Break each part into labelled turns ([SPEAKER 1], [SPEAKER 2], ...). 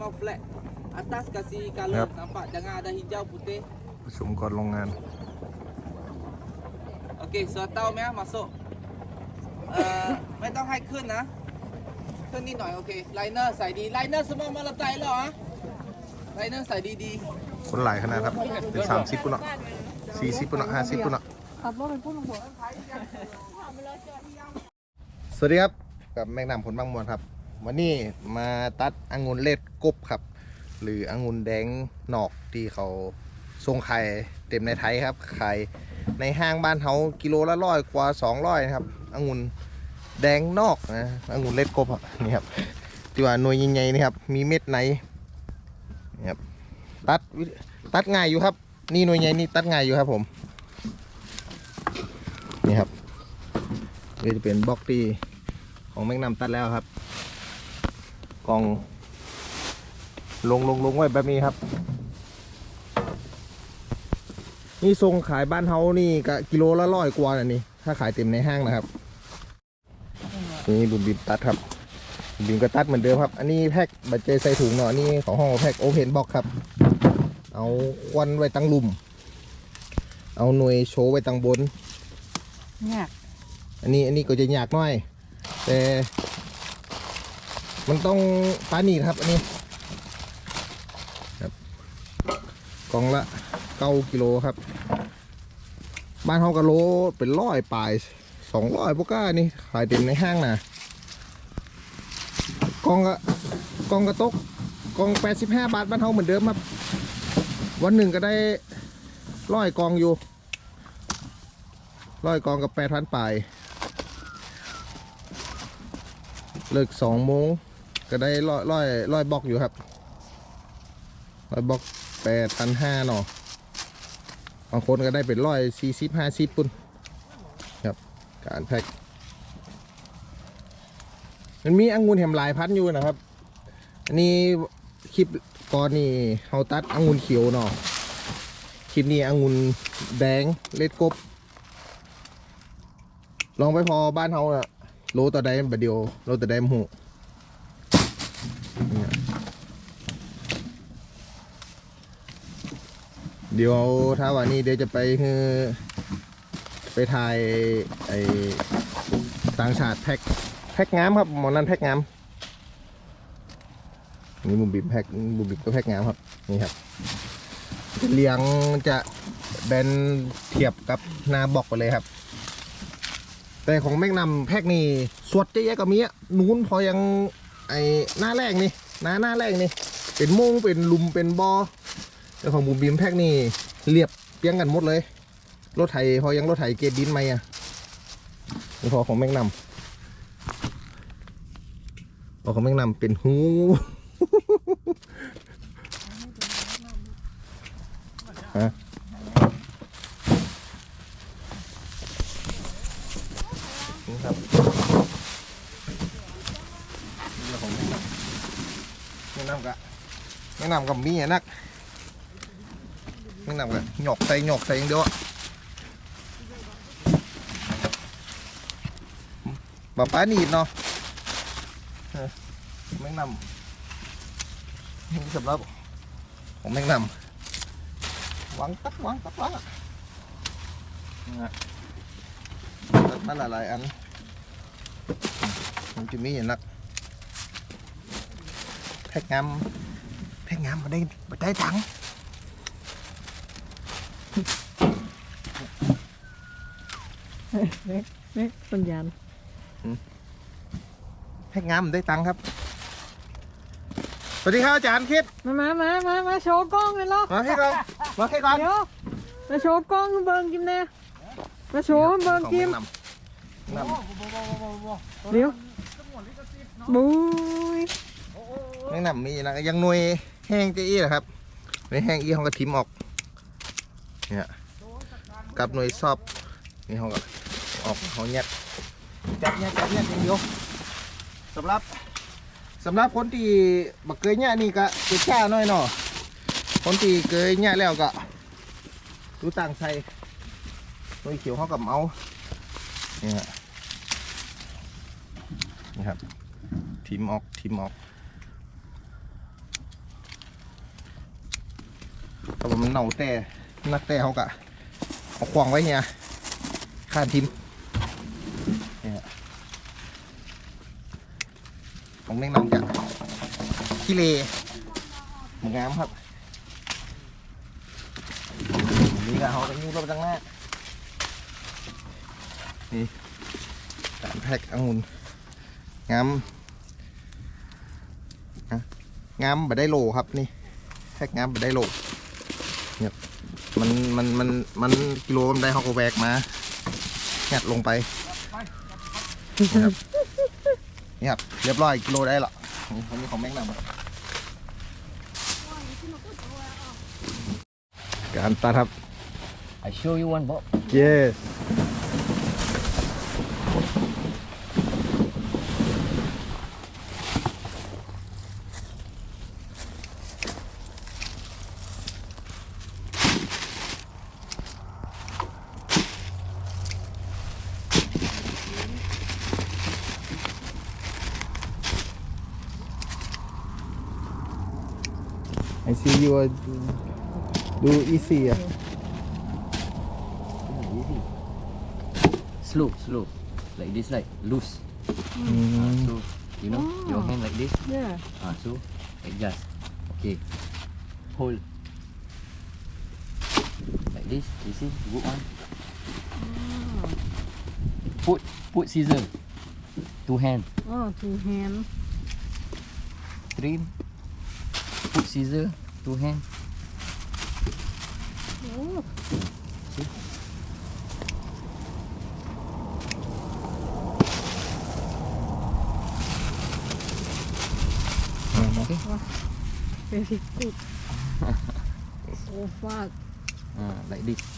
[SPEAKER 1] memang flat. Atas kasih color
[SPEAKER 2] Yep.
[SPEAKER 1] nampak jangan ada hijau putih.
[SPEAKER 2] ประชุมก่อนโรงงาน
[SPEAKER 1] Okey, so tahu meh masuk. Uh, ไม่ต้องให้ขึ้นนะ ขึ้นนิดหน่อยโอเคไลเนอร์ใส่ดีไลเนอร์สมองมาละไตแล้วอะไลเนอร์ใส่ดี
[SPEAKER 2] คนหลายขนาดครับ เป็นสามสิบปุ่นเนาะสี่สิบปุ่นเนาะห้าสิบปุ่นเนาะ
[SPEAKER 3] ขับรถเป็นผู้ลงหัว
[SPEAKER 2] สวัสดีครับ กับแมงนำผลบางมวลครับ วันนี้มาตัดองุ่นเล็ดกบครับ หรือองุ่นแดงนอกที่เขาทรงไข่เต็มในไทยครับขายในห้างบ้านเขากิโลละร้อยกว่าสองร้อยนะครับองุ่นแดงนอกนะองุ่นเล็ดกบนี่ครับที่ว่าหน่วยใหญ่ๆนี่ครับ มีเม็ดไหนนี่ครับตัดวิตัดง่ายอยู่ครับ นี่หน่วยใหญ่นี่ตัดง่ายอยู่ครับผมนี่ครับนี่จะเป็นบล็อกที่ของแมงนำตัดแล้วครับ กล่องลงลงลงไว้แบบนี้ครับ นี่ทรงขายบ้านเฮานี่ก็กิโลละร้อยกว่าน่ะนี่ถ้าขายเต็มในห้างนะครับ นี่บุมบิมตัดครับบุมบิมก็ตัดเหมือนเดิมครับ อันนี้แพ็คบัตรเจใส่ถุงเนาะอันนี่ของห้องแพ็คโอเพนบ็อกครับ เอาควันไว้ตั้งลุ่ม เอาหน่วยโชว์ไว้ตั้งบน
[SPEAKER 3] เนี่ย
[SPEAKER 2] อันนี้อันนี้ก็จะยากหน่อย แต่ มันต้องปานีครับอันนี้ครับกล่องละเก้ากิโลครับ บ้านเฮากะโลเป็นร้อยปลายสองร้อยพวกก้านี่ขายเต็มในห้างนะกล่องก็กล่องกระตกกล่องแปดสิบห้าบาทบ้านเฮาเหมือนเดิมครับวันหนึ่งก็ได้ร้อยกล่องอยู่ร้อยกล่องกับแปดพันปลายเลิกสองโมง ก็ได้ร้อยร้อยร้อยบล็อกอยู่ครับร้อยบล็อกแปดพันห้าเนาะบางคนก็ได้เป็นร้อยสี่สิบห้าสิบปุ่นครับ การแพ็คมันมีองุ่นแหมหลายพันอยู่นะครับ อันนี้คลิปก่อนนี่เฮาตัดองุ่นเขียวเนาะคลิปนี้องุ่นแดงเล็ดกบ ลองไปพอบ้านเฮาอะโลต่อใดบัดเดียวโลต่อใดมนหูเนี่ย เดี๋ยวถ้าวันนี้เดี๋ยวจะไปคือไปถ่ายไอ้ต่างชาติแพ็คแพ็คงามครับหมอนั้นแพ็คงามนี่บุบิมแพ็คบุบิมก็แพ็คงามครับนี่ครับเลี้ยงจะแบนเทียบกับนาบอกไปเลยครับ แต่ของแมกนำแพ็กนี่สวดจะแยกกับมีอะนู้นพอยังไอหน้าแรกนี่หน้าหน้าแรกนี่ เป็นโมงเป็นลุมเป็นบอ แต่ของบุมบีมแพ็กนี่เรียบเปียงกันหมดเลย รถไถพอยังรถไถเกดดินไหมอะพอของแมกนำพอของแมกนำเป็นหูฮะนี่ครับนี่ของแม่น้ำแม่น้ำกะแม่น้ำกับมีอะนัก แม่นำกะหยอกใส่หยอกใส่อย่างเดียวอะป้าป้าหนีดเนาะแม่น้ำนี่สำหรับของแม่น้ำวางตักวางตักวางอะนี่ฮะตัดมาหลายๆอัน มันจะมีอย่างนักแพ็กงามแพ็กงามมาได้มาได้ตัง ค์
[SPEAKER 3] นี่สัญญาณ
[SPEAKER 2] แพ็กงามมาได้ตังค์ครับ สวัสดีครับอาจารย์คิด
[SPEAKER 3] มามามามามาโชว์กล้องเลยเหรอ
[SPEAKER 2] มาให้ก่อนมาให้ก่อน
[SPEAKER 3] เดี๋ยวมาโชว์กล้องให้เบิ่งกิมแน่มาโชว์ให้เบิ่งกิม
[SPEAKER 2] ของแนะนำ
[SPEAKER 3] เดี๋ยวบุ้ย
[SPEAKER 2] แนะนำมีนะยังหน่วยแห้งเจ๊อี้เหรอครับหน่วยแห้งอี้เขาก็ทิมออก เนี่ยกับหน่วยซอบนี่เขาก็ออกเขาแยกจับแยกจับแยกอย่างเดียวสำหรับสำหรับคนที่บักเกยเนี่ยนี่ก็จะช้าหน่อยเนาะคนที่เกยเนี่ยแล้วก็ดูต่างใส่หน่วยเขียวเขากับเมานี่ฮะนี่ครับทิมออกทิมออกแต่ว่ามันเน่าแต่ นักแต่เขากะเอาควางไว้เนี่ยข้านทิมเนี่ยของแนะนำจากขี้เลหมงามครับนี่ก็เขาจะยูรถไปตั้งหน้านี่การแพ็กองุ่นงามงามแบบได้โลครับนี่แพ็กงามแบบได้โลเนี่ย มันมันมันมันกิโลมันได้เขาก็แวกมางัดลงไปนี่ครับนี่ครับเรียบร้อยกิโลได้และนี่เขามีของแม่งนำการตัดครับ
[SPEAKER 4] I show you one Bob
[SPEAKER 2] yes you are do easy ah.
[SPEAKER 4] slow slow like this like loose.
[SPEAKER 2] Mm.
[SPEAKER 4] Ah, so you know your
[SPEAKER 3] Oh.
[SPEAKER 4] hand like this?
[SPEAKER 3] Yeah.
[SPEAKER 4] Ah so adjust okay. Hold. Like this you see? Good one. Put put scissor. Two hand.
[SPEAKER 3] Oh two hand.
[SPEAKER 4] Trim. Put scissor two hand.
[SPEAKER 3] Oh
[SPEAKER 4] okay.
[SPEAKER 3] Very good. So fast.
[SPEAKER 4] Ah like this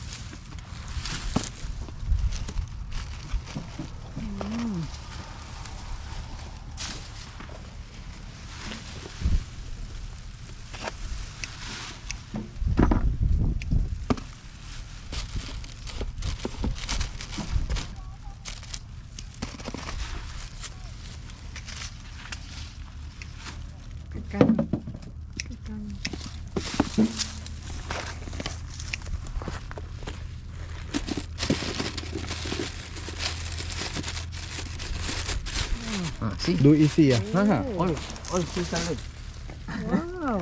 [SPEAKER 4] ah see
[SPEAKER 2] Do easy ah.
[SPEAKER 4] ah all all two salad
[SPEAKER 3] Wow.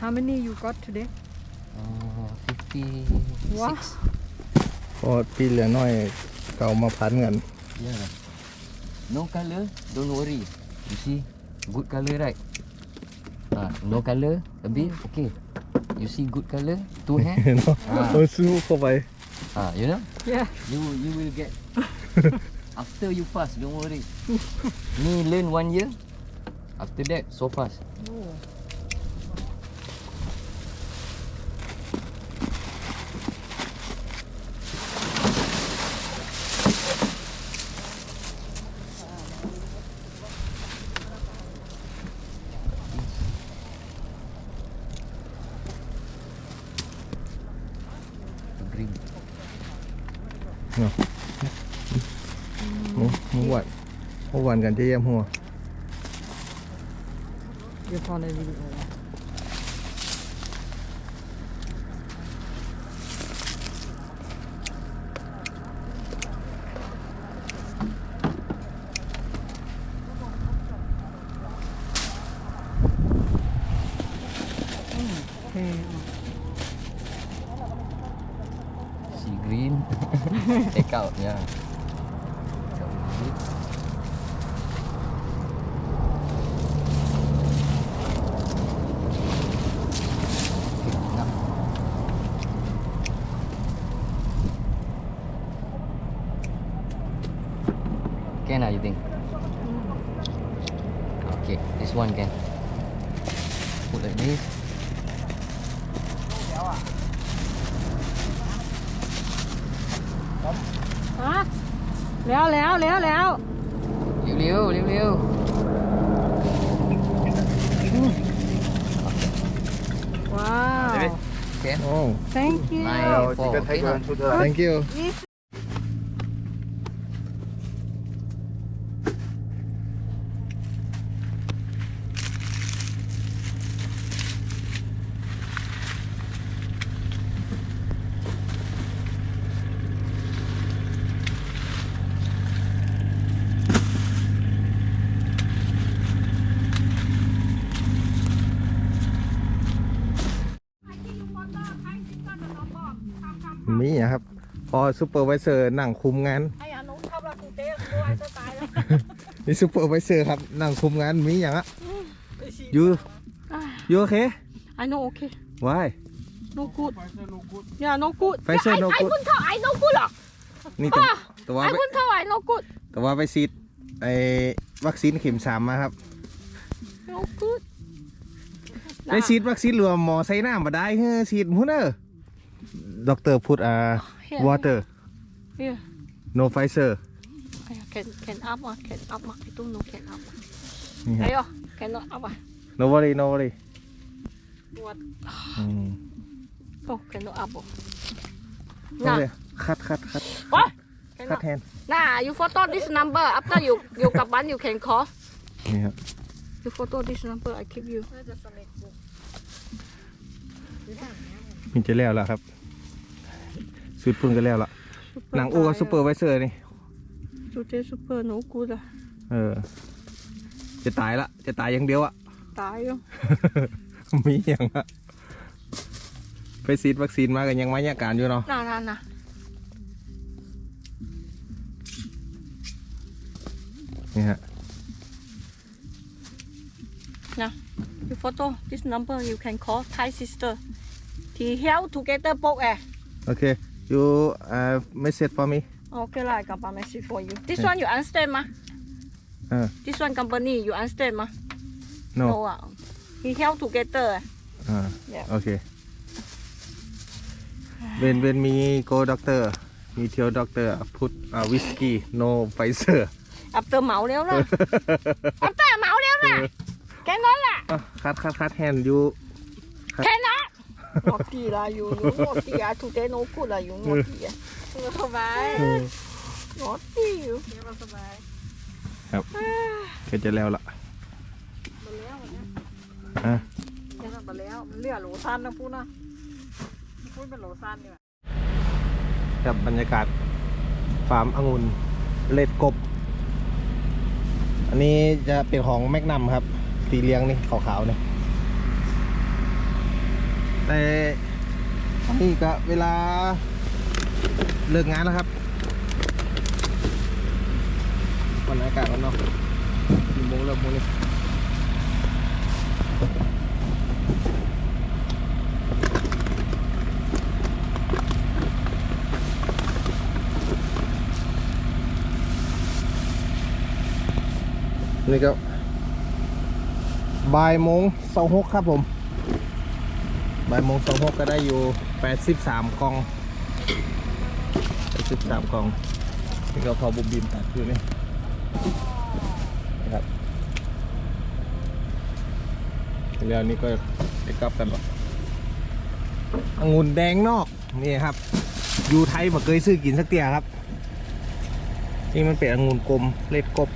[SPEAKER 3] How many you got today?
[SPEAKER 4] uh, 56
[SPEAKER 3] Wow.
[SPEAKER 2] พอปีเหลือน้อยเก่ามาพันกัน
[SPEAKER 4] Yeah. No color, don't worry. You see, good color, right? Ah, no colour a bit. Okay. You see good colour, two
[SPEAKER 2] hair. no.
[SPEAKER 4] Ah.
[SPEAKER 2] Also for my.
[SPEAKER 4] Ah, you know?
[SPEAKER 3] Yeah.
[SPEAKER 4] You you will get after you pass, don't worry. Me learn one year. After that, so fast.
[SPEAKER 3] Oh.
[SPEAKER 4] Green.
[SPEAKER 2] เนาะเมื่อเมื่อวันเมื่อวันกันจะเยี่ยมหัว
[SPEAKER 3] You found a video. Okay.
[SPEAKER 4] Take out, yeah. แล้วเร็
[SPEAKER 3] วๆเร็
[SPEAKER 4] วๆว้า
[SPEAKER 3] ว
[SPEAKER 4] Okay.
[SPEAKER 2] Oh.
[SPEAKER 3] Thank you.
[SPEAKER 2] Thank you. มีอะครับ พอซูเปอร์ไวเซอร์นั่งคุมงาน
[SPEAKER 5] ไอ้อันนู้นทับละกูเต้กูไอ้จะตายแล้ว
[SPEAKER 2] นี่ซูเปอร์ไวเซอร์ครับนั่งคุมงานมีอย่างอะยูยูโอเค
[SPEAKER 5] I know okay
[SPEAKER 2] why
[SPEAKER 5] no good yeah no good
[SPEAKER 2] Pfizer no
[SPEAKER 5] I
[SPEAKER 2] good
[SPEAKER 5] คุณเท่า I no good หรอก
[SPEAKER 2] นี่แต่แต่ว่า
[SPEAKER 5] ไอ้
[SPEAKER 2] ไป
[SPEAKER 5] คุณเท่า I no good
[SPEAKER 2] แต่ว่าไปฉีดไอ้วัคซีนเข็มสามมาครับ
[SPEAKER 5] no good
[SPEAKER 2] ได้ฉีดวัคซีนหรือว่าหมอใส่น้ำมาได้เฮ้อฉีดหุ่นเออ ด็อกเตอร์พูดอ่า water
[SPEAKER 5] here
[SPEAKER 2] no Pfizer
[SPEAKER 5] can can up อะ can up อะ I don't know can up อะ
[SPEAKER 2] นี่ครับ
[SPEAKER 5] ไอ้อ๋อ can not up อะ
[SPEAKER 2] no worry no worry
[SPEAKER 5] what
[SPEAKER 2] อืม
[SPEAKER 5] oh can not up อะ
[SPEAKER 2] โอ
[SPEAKER 5] น่ะ
[SPEAKER 2] เคคัดคัดคัด
[SPEAKER 5] what can
[SPEAKER 2] คัด
[SPEAKER 5] not
[SPEAKER 2] แทน
[SPEAKER 5] น่ะ you photo this number after you you กลับบ้าน you can call
[SPEAKER 2] นี่ครับ
[SPEAKER 5] you photo this number I give you
[SPEAKER 2] มันจะแล้วแล้วครับ สุดปุ่นก็แล้วละหนังอูกับซูเปอร์ไวเซอร์นี่
[SPEAKER 5] today super no good อะ
[SPEAKER 2] เออ จะตายละ จะตายอย่างเดียวอะ
[SPEAKER 5] ตายอะ
[SPEAKER 2] มีอย่างละไปฉีดวัคซีนมากันยังไม่อาการอยู่เนาะ
[SPEAKER 5] น่ะน่ะน่ะ
[SPEAKER 2] นี่ฮะ
[SPEAKER 5] you photo this number you can call Thai sister thì help together both eh
[SPEAKER 2] โอเค you uh message for me
[SPEAKER 5] okay lah I got my message for you this one you understand 吗
[SPEAKER 2] เออ
[SPEAKER 5] this one company you understand 吗
[SPEAKER 2] no
[SPEAKER 5] no อะ he help together eh
[SPEAKER 2] อ่า
[SPEAKER 5] Yeah.
[SPEAKER 2] โอเค when when me go doctor me tell doctor put uh, whiskey no Pfizer
[SPEAKER 5] after เมาแล้วนะ after เมาแล้วนะแค่นั้นแหละ
[SPEAKER 2] อะ คัดคัดคัดแฮนยู
[SPEAKER 5] แค่นั้น หมดดีละอยู่อยู่หมดดีอะ today no good ละอยู่หมดดีอะสบายหมดดีอยู่สบาย
[SPEAKER 2] ก็จะแล้วละอะ
[SPEAKER 5] แค่นั้นไปแล้วมันเลือดโหลสั้นนะพูดนะพูดเป็นโหลสั้นดีกว่า
[SPEAKER 2] กับบรรยากาศฟาร์มองุ่นเลดกบ อันนี้จะเป็นของแมกนัมครับ สีเลี้ยงนี่ขาวๆนี่ แต่นี่ก็เวลาเลิกงานแล้วครับบรรยากาศมันเนาะกี่โมงแล้วโมงนี่นี่ก็บ่ายโมงสองหกครับผม บ่ายโมงสองหกก็ได้อยู่แปดสิบสามกล่องแปดสิบสามกล่องนี่ก็พอบุมบิมตัดอยู่นี่นะครับแล้วนี่ก็ไปกลับกันหรอองุ่นแดงนอกนี่ครับ อยู่ไทยมาเคยซื้อกินสักเตียครับนี่มันเป็นองุ่นกลมเล็ดกบ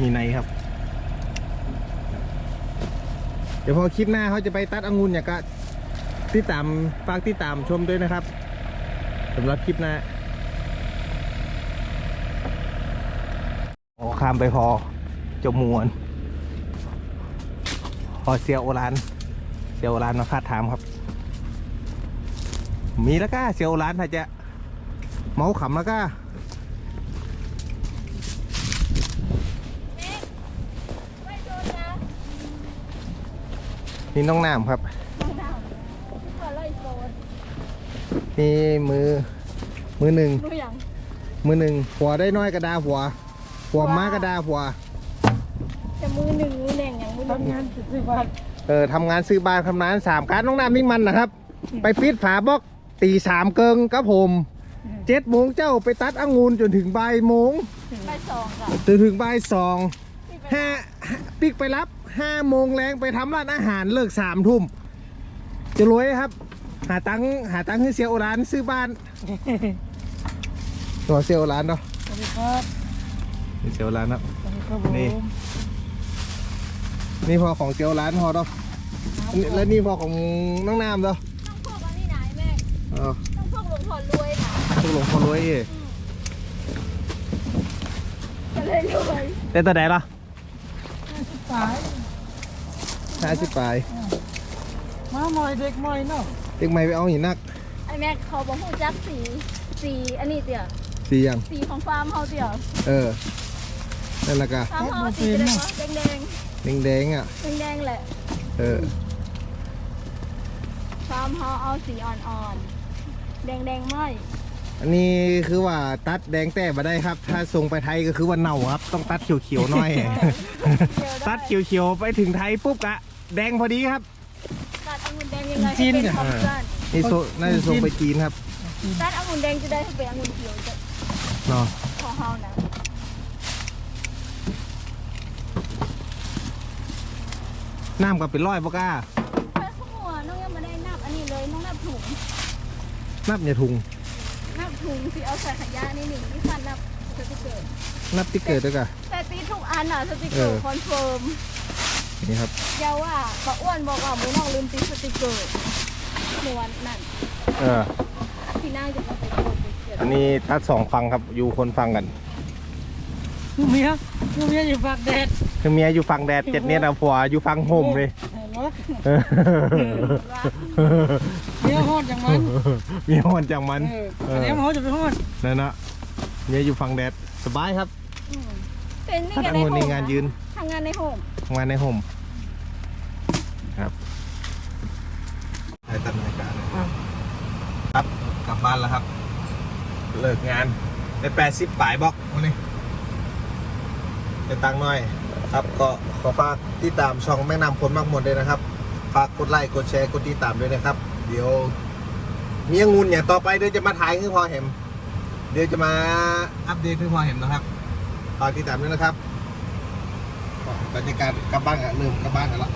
[SPEAKER 2] มีในครับ เดี๋ยวพอคลิปหน้าเขาจะไปตัดองุ่นอย่างก็ ติดตามฝากติดตามชมด้วยนะครับสำหรับคลิปหน้าโอ้ข้ามไปพอจมวน พอเซียวโอรานเซียวโอรานมาพาดถามครับ มีแล้วก็เซียวโอรานถ้าจะเมาขำแล้วก็นี่น้องน้ำครับ นี่มือ มือหนึ่ง
[SPEAKER 5] รู้ยัง
[SPEAKER 2] มือหนึ่ง หัวได้น้อยกระดาหัว หัวม้ากระดาหัว
[SPEAKER 5] แต่มือหนึ่งมือแดงอย่างมือหนึ่งงานสิบวัน
[SPEAKER 2] เออทำงานซื้อบ้านทำงานสามการน้องน้ำนิ่งมันนะครับ ไปปิดฝาบล็อกตีสามเกิงครับผมเจ็ดโมงเจ้าไปตัดองุ่นจนถึงบ่ายโมง
[SPEAKER 5] ไปสองค่ะ
[SPEAKER 2] จนถึงบ่ายสองห้าปิกไปรับห้าโมงแรงไปทำร้านอาหารเลิกสามทุ่มจะรวยครับ หาตังค์หาตังค์ให้เสียโอรานซื้อบ้านตัวเสียโอรานเนาะ
[SPEAKER 5] สวัสดีครับ
[SPEAKER 2] นี่เสียโอรานเนาะ
[SPEAKER 5] สวัสดีครับผม
[SPEAKER 2] นี่ นี่พอของเสียโอรานพอเนาะนี่แล้วนี่พอของน้องน้ำเนาะ
[SPEAKER 5] ต้องพวกอันนี้ไหนแม่
[SPEAKER 2] เออ
[SPEAKER 5] ต้องพวกหลวงพ่อรวยนะ
[SPEAKER 2] พวกหลวงพ่อรวยเอ้ย
[SPEAKER 5] ก็เลยรวย
[SPEAKER 2] แต่ตัวไหนล่ะ
[SPEAKER 5] สาย
[SPEAKER 2] ห้าสิบปลาย
[SPEAKER 5] มาหน่อยเด็กหน่อยเนาะ
[SPEAKER 2] เด็กใหม่ไปเอาหินนัก
[SPEAKER 3] ไอแม็กเขาบอกหูจักสีสีอันนี้เตี่ย
[SPEAKER 2] สียัง
[SPEAKER 3] สีของฟาร์มเฮาเตี่ย
[SPEAKER 2] เออนั่นแหละกะ
[SPEAKER 3] ฟาร์มเฮาสีอะไรวะแดงแดง
[SPEAKER 2] แดงๆอะ
[SPEAKER 3] แดงแดงๆแหละ
[SPEAKER 2] เออ
[SPEAKER 3] ฟาร์มเฮาเอาสีอ่อนๆแดงแดงๆไม่
[SPEAKER 2] อันนี้คือว่าตัดแดงแต่มาได้ครับ ถ้าส่งไปไทยก็คือว่าเน่าครับ ต้องตัดเขียวๆหน่อย ตัดเขียวๆไปถึงไทยปุ๊บกะแดงพอดีครับ
[SPEAKER 3] ตัดองุ่นแดง ยังไงให้เป็นของเพื่อน
[SPEAKER 2] นี่โซน่าจะส่งไปจีนครับ
[SPEAKER 3] ตัดองุ่นแดงจะได้ให้เป็นองุ่นเขียวจะ
[SPEAKER 2] เนาะ
[SPEAKER 3] ของเฮานะ
[SPEAKER 2] น้ำก็เป็นร้อยปะก้า
[SPEAKER 3] ไปข้างหัวน้องยังไม่ได้นับอันนี้เลยน้องนับถุง
[SPEAKER 2] นับอย่าทุง
[SPEAKER 3] นับถุงสิเอาใส่ขยะนี่หนึ่งที่ฟันนับสติกเกอร์
[SPEAKER 2] นับที่เกิดด้วยกะ
[SPEAKER 3] แต่ตีทุกอันอะสติกเกอ
[SPEAKER 2] เอ
[SPEAKER 3] ร์
[SPEAKER 2] อ
[SPEAKER 3] คอนเฟิร์ม
[SPEAKER 2] นี่ครับ
[SPEAKER 3] เยาว่าปะอ้วนบอกว่าหมูน้องลืมตีสติกเกอร์เมื่อวันนั่น
[SPEAKER 2] เออ
[SPEAKER 3] พี่นั่งจะมาไปกดไปเขียน
[SPEAKER 2] อันนี้ตัดสองฟังครับ อยู่คนฟังกัน
[SPEAKER 6] ผู้เมียผู้เมียอยู่ปากแดด
[SPEAKER 2] คือเมียอยู่ฟังแดดเจ็ดเนี้ยนะผัวอยู่ฟังห่มเลย
[SPEAKER 6] เห็นไหม
[SPEAKER 2] เออ
[SPEAKER 6] เมียฮอดอย่างมัน
[SPEAKER 2] เมียหอนจังมัน
[SPEAKER 6] เอออันนี้มันเขาจะไปฮอด
[SPEAKER 2] นั่นนะเมียอยู่ฟังแดดสบายครับ
[SPEAKER 3] อืมเป็นนี่
[SPEAKER 2] ถ้า
[SPEAKER 3] กัน
[SPEAKER 2] ทำ
[SPEAKER 3] ใน
[SPEAKER 2] งาน
[SPEAKER 3] โฮ
[SPEAKER 2] ใน
[SPEAKER 3] ม
[SPEAKER 2] งานยืน
[SPEAKER 3] ทำงานในโฮม
[SPEAKER 2] ทำงานในห่ม ครับไปตัดบรรยากาศเลยครับกลับบ้านแล้วครับ เลิกงานได้แปดสิบปลายบล็อกวันนี้ไปตังค์หน่อย ครับก็ขอฝากติดตามช่องแม่นำคนมากมวลด้วยนะครับ ฝากกดไลค์กดแชร์กดติดตามด้วยนะครับ เดี๋ยวมีองุ่นอย่างต่อไปเดี๋ยวจะมาถ่ายให้พอเห็นเดี๋ยวจะมาอัปเดตให้พอเห็นนะครับฝากติดตามด้วยนะครับบรรยากาศกลับบ้านกันเริ่มกลับบ้านกันละ